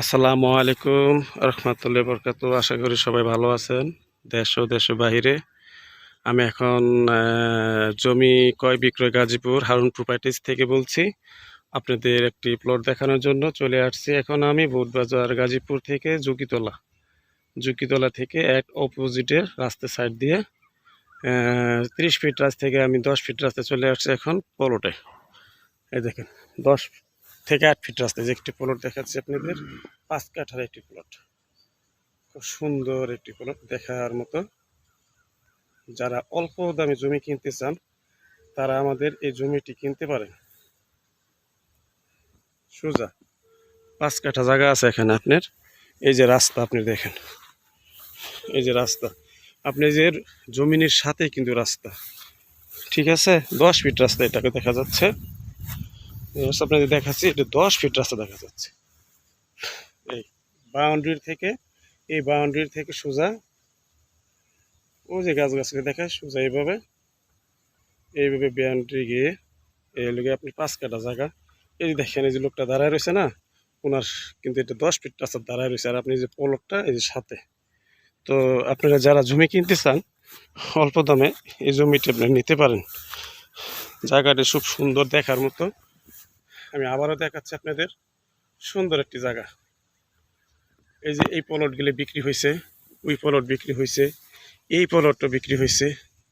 আসসালামু আলাইকুম, রহমতুল্লাহ বরকাত। আশা করি সবাই ভালো আছেন, দেশ ও দেশের বাহিরে। আমি এখন জমি ক্রয় বিক্রয় গাজীপুর হারুন প্রপার্টিজ থেকে বলছি। আপনাদের একটি প্লট দেখানোর জন্য চলে আসছি। এখন আমি বুটবাজার গাজীপুর থেকে জুকিতলা জুকিতলা থেকে এক অপোজিটের রাস্তা সাইড দিয়ে তিরিশ ফিট রাস্তা থেকে আমি দশ ফিট রাস্তায় চলে আসছি এখন পলটে। এই দেখেন, দশ থেকে আট ফিট রাস্তায়। যে একটি প্লট দেখাচ্ছি আপনাদের, পাঁচ কাঠার একটি প্লট খুব সুন্দর একটি প্লট দেখার মতো। যারা অল্প দামে জমি কিনতে চান, তারা আমাদের এই জমিটি কিনতে পারেন। সোজা, পাঁচ কাঠা জায়গা আছে এখানে আপনার। এই যে রাস্তা আপনি দেখেন। এই যে রাস্তা। আপনি যে জমিনের সাথে কিন্তু রাস্তা। ঠিক আছে? দশ ফিট রাস্তা এটাকে দেখা যাচ্ছে। রাস্তা আপনাদের দেখাচ্ছি, এটা দশ ফিট রাস্তা দেখা যাচ্ছে। এই বাউন্ডারি থেকে, এই বাউন্ডারি থেকে সোজা ও যে গাছ গাছকে দেখায়, সোজা এইভাবে এইভাবে বাউন্ডারি গিয়ে, এই লোকে আপনি পাঁচ কাটা জায়গা। এই যে দেখেন, এই যে লোকটা দাঁড়ায় রয়েছে না, ওনার কিন্তু এটা দশ ফিট রাস্তা দাঁড়ায় রয়েছে, আর আপনি যে পলকটা, এই যে সাথে। তো আপনারা যারা জমি কিনতে চান, অল্প দামে এই জমিটি আপনি নিতে পারেন। জায়গাটি খুব সুন্দর দেখার মতো। আমি আবারও দেখাচ্ছি আপনাদের। সুন্দর একটি জায়গা। এই যে এই পলটগুলো বিক্রি হয়েছে, ওই পলট বিক্রি হয়েছে, এই পলটটা বিক্রি হয়েছে,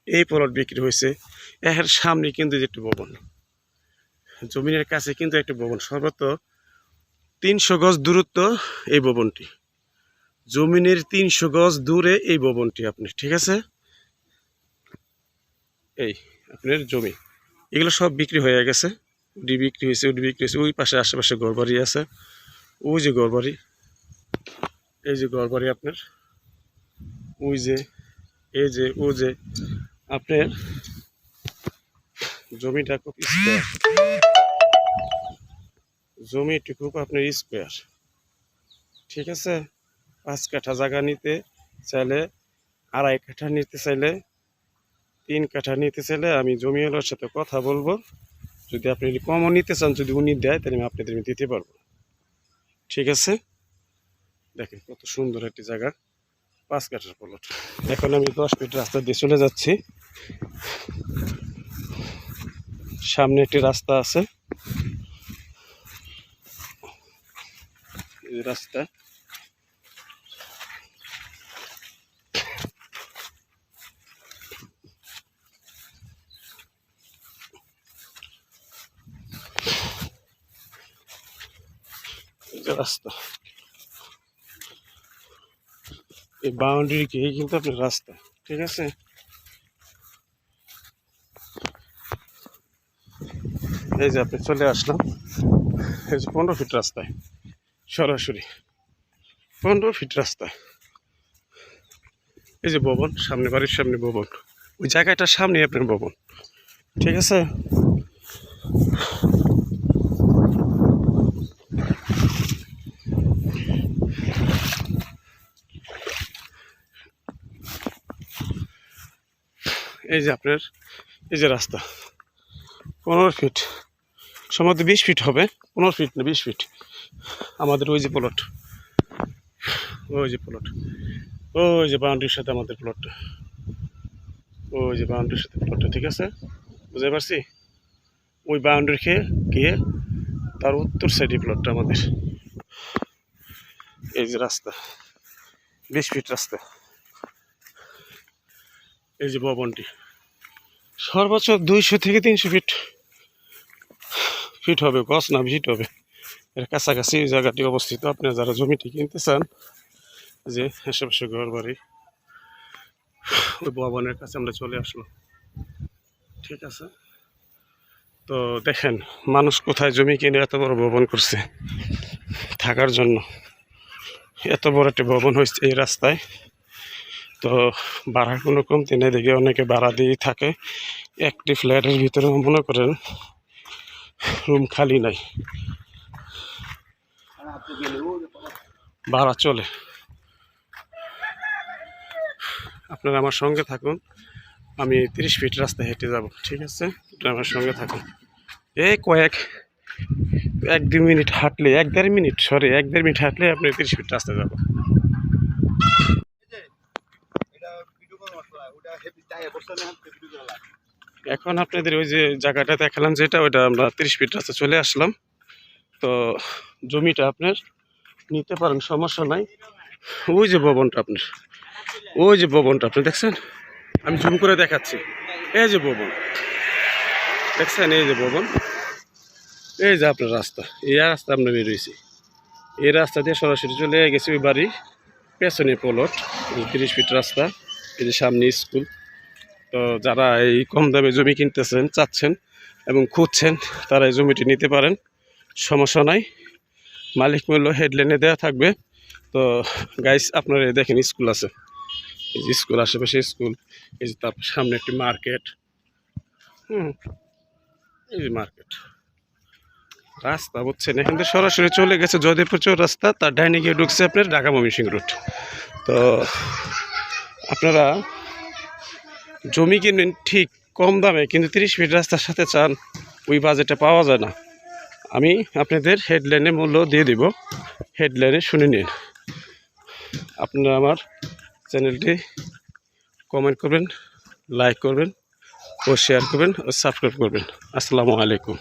এই পলট বিক্রি হয়েছে। এর সামনে কিন্তু যে একটি ভবন। জমিনের কাছে কিন্তু একটি ভবন। সর্বত তিনশো গজ দূরত্ব এই ভবনটি। জমিনের তিনশো গজ দূরে এই ভবনটি আপনি, ঠিক আছে? এই আপনার জমি। এগুলো সব বিক্রি হয়ে গেছে। উডি বিক্রি হয়েছে, উডি বিক্রি হয়েছে। ওই পাশে আশেপাশে ঘরবাড়ি আছে। ওই যে ঘরবাড়ি। এই যে ঘরবাড়ি আপনার। ওই যে, এই যে, ও যে। আপনার জমিটা খুব স্কোয়ার। জমিটি খুব আপনার স্কোয়ার। ঠিক আছে? পাঁচ কাঠা জায়গা নিতে চাইলে, আড়াই কাঠা নিতে চাইলে, তিন কাঠা নিতে চাইলে আমি জমিওয়ালার সাথে কথা বলব। যদি আপনি যদি কমও নিতে চান, যদি উনি দেয়, তাহলে আমি আপনাদের আমি দিতে পারব। ঠিক আছে? দেখেন কত সুন্দর একটি জায়গা, পাঁচ কাঠার প্লট। এখন আমি দশ ফিট রাস্তা দিয়ে চলে যাচ্ছি। সামনে একটি রাস্তা আছে। রাস্তা যে রাস্তা। এই বাউন্ডারি কে কিন্তু আপনার রাস্তা, ঠিক আছে? এই যে আপনি চলে আসলাম, এই যে পনেরো ফিট রাস্তায়, সরাসরি। পনেরো ফিট রাস্তায়। এই যে ভবন, সামনে, বাড়ির সামনে ভবন। ওই জায়গাটার সামনে আপনার ভবন, ঠিক আছে? এই যে আপনার, এই যে রাস্তা, পনেরো ফিট সম্ভবত বিশ ফিট হবে, পনেরো ফিট না বিশ ফিট আমাদের ওই যে প্লট ওই যে প্লট ওই যে বাউন্ডারির সাথে আমাদের প্লটটা ওই যে বাউন্ডারির সাথে প্লটটা ঠিক আছে? বুঝতে পারছি? ওই বাউন্ডারি খেয়ে গিয়ে তার উত্তর সাইডে প্লটটা আমাদের। এই যে রাস্তা, বিশ ফিট রাস্তা। এই যে ভবনটি। সর্বোচ্চ দুইশো থেকে তিনশো ফিট। ফিট হবে, গছ না, ফিট হবে। এর কাছাকাছি এই জায়গাটি অবস্থিত। আপনারা যারা জমিটি কিনতে চান যে আশেপাশে ঘর বাড়ি ওই ভবনের কাছে আমরা চলে আসলাম। ঠিক আছে? তো দেখেন, মানুষ কোথায় জমি কিনে এত বড় ভবন করছে থাকার জন্য। এত বড় একটি ভবন হয়েছে এই রাস্তায়। তো ভাড়া কোনো কমতি নেই। অনেকে ভাড়া দিয়েই থাকে। একটি ফ্ল্যাটের ভিতরে মনে করেন রুম খালি নাই। ভাড়া চলে। আপনারা আমার সঙ্গে থাকুন। আমি তিরিশ ফিট রাস্তা হেঁটে যাব, ঠিক আছে? আমার সঙ্গে থাকুন। এই কয়েক, এক দু মিনিট হাঁটলে, এক দেড় মিনিট সরি এক দেড় মিনিট হাঁটলে আপনি তিরিশ ফিট রাস্তা যাব। এখন আপনাদের ওই যে জায়গাটা দেখালাম, যেটা ওইটা আমরা তিরিশ ফিট রাস্তা চলে আসলাম। তো জমিটা আপনার নিতে পারেন, সমস্যা নাই। ওই যে ভবনটা আপনার, ওই যে ভবনটা আপনি দেখছেন? আমি জুম করে দেখাচ্ছি। এই যে ভবন, দেখছেন? এই যে ভবন, এই যে আপনার রাস্তা, এই রাস্তা আপনার বেরোইছি এই রাস্তা দিয়ে সরাসরি চলে গেছি ওই বাড়ি পেছনে পলট তিরিশ ফিট রাস্তা, এই যে সামনে স্কুল তো যারা এই কম দামে জমি কিনতেছেন, চাচ্ছেন এবং খুঁজছেন, তারা এই জমিটি নিতে পারেন। সমস্যা নাই। মালিক মূল্য হেডলাইনে দেওয়া থাকবে। তো গাইস আপনারা দেখেন স্কুল আছে। এই যে স্কুল আশেপাশে স্কুল এই যে তার সামনে একটি মার্কেট হুম, এই যে মার্কেট রাস্তা বুঝছেন? এখান থেকে সরাসরি চলে গেছে জয়দেবপুর চৌর রাস্তা। তার ডাইনে গিয়ে ঢুকছে আপনার ঢাকা ময়মনসিংহ রুট তো আপনারা জমি কিনবেন ঠিক কম দামে, কিন্তু তিরিশ ফিট রাস্তার সাথে চান, ওই বাজেটে পাওয়া যায় না। আমি আপনাদের হেডলাইনে মূল্য দিয়ে দিব। হেডলাইনে শুনে নিন। আপনারা আমার চ্যানেলটি কমেন্ট করবেন, লাইক করবেন, ও শেয়ার করবেন, ও সাবস্ক্রাইব করবেন। আসসালামু আলাইকুম।